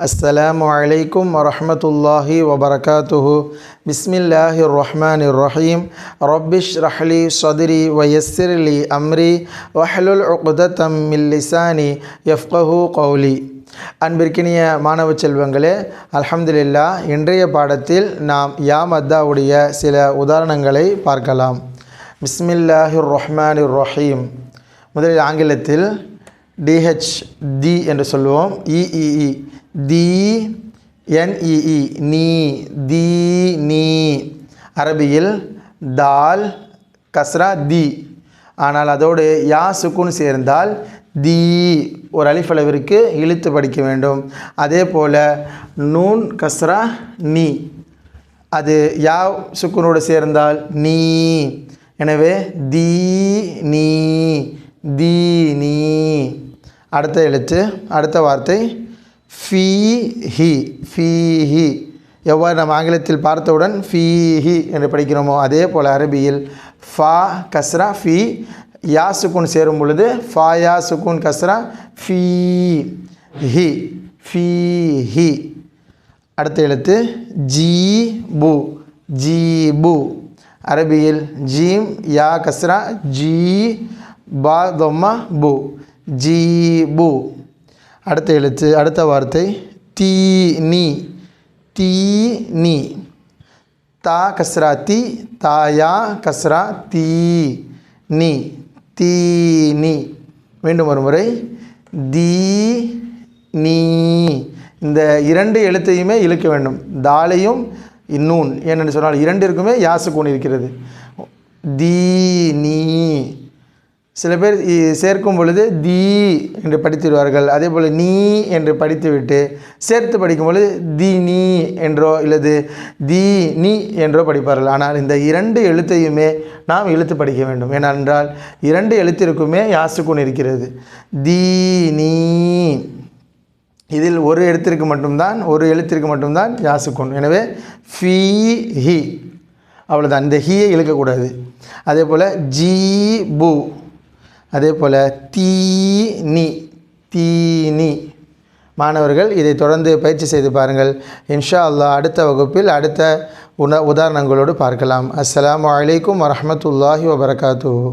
السلام عليكم ورحمة الله وبركاته بسم الله الرحمن الرحيم رب اشرح لي صدري ويسر لي أمري واحلل عقدة من لساني يفقه قولي அன்பிற்கினிய மாணவ செல்வங்களே அல்ஹம்துலில்லா இன்றைய பாடத்தில் நாம் யாம் அத்தாவுடைய சில உதாரணங்களை பார்க்கலாம் பிஸ்மில்லாஹிர் ரஹ்மானிர் ரஹீம் முதலில் ஆங்கிலத்தில் டிஹெச் தி என்று சொல்லுவோம் இஇஇ தி என்இஇ நீ தி நீ. அரபியில் தால் கஸ்ரா தி. ஆனால் அதோடு யா சுக்குன்னு சேர்ந்தால் தி. ஒரு அலிஃபளவிற்கு இழுத்து படிக்க வேண்டும். அதே போல் நூன் கஸ்ரா நீ. அது யா சுக்குனோடு சேர்ந்தால் நீ. எனவே தி நீ தி நீ. அடுத்த எழுத்து அடுத்த வார்த்தை ஃபீஹி ஹி ஹி எவ்வாறு நம்ம ஆங்கிலத்தில் பார்த்தவுடன் ஃபீஹி என்று படிக்கிறோமோ அதே போல் அரபியில் ஃபா கஸ்ரா ஃபீ யா சுக்குன் சேரும் பொழுது ஃபா யா சுக்குன் கஸ்ரா ஃபீ ஹி ஃபீ ஹி அடுத்த எழுத்து ஜீ பு ஜீ பு அரபியில் ஜீம் யா கஸ்ரா ஜீ பா தொம்மா பு. ஜீ பு அடுத்த எழுத்து அடுத்த வார்த்தை தீ நீ. தீ நீ. தா கஸ்ரா தி. தாயா கஸ்ரா தீ நீ. தீ நீ. மீண்டும் ஒரு முறை. தீ நீ. இந்த இரண்டு எழுத்தையுமே இழுக்க வேண்டும். தாலையும் இன்னூன் ஏனென்று சொன்னால் இரண்டிற்குமே கூண் இருக்கிறது. தீ நீ. சில பேர் சேர்க்கும் பொழுது தி என்று படித்திடுவார்கள். அதே போல் நீ என்று படித்துவிட்டு சேர்த்து படிக்கும் பொழுது தி நீ என்றோ இல்லது தி நீ என்றோ படிப்பார்கள். ஆனால் இந்த இரண்டு எழுத்தையுமே நாம் இழுத்து படிக்க வேண்டும். ஏனென்றால் இரண்டு எழுத்திற்குமே யாசுக்குன் இருக்கிறது. தி நீ. இதில் ஒரு எழுத்திற்கு மட்டும்தான் ஒரு எழுத்திற்கு மட்டும்தான் யாசுக்குன். எனவே ஃபி ஹி. அவ்வளோதான் இந்த ஹீயை இழுக்கக்கூடாது. அதே போல் ஜி பூ. அதே போல் தீ நீ மாணவர்கள் இதை தொடர்ந்து பயிற்சி செய்து பாருங்கள். இன்ஷா அல்லாஹ் அடுத்த வகுப்பில் அடுத்த உண உதாரணங்களோடு பார்க்கலாம். அஸ்லாம் வலைக்கம் வரமத்துல்லாஹி வபரகாத்துஹு.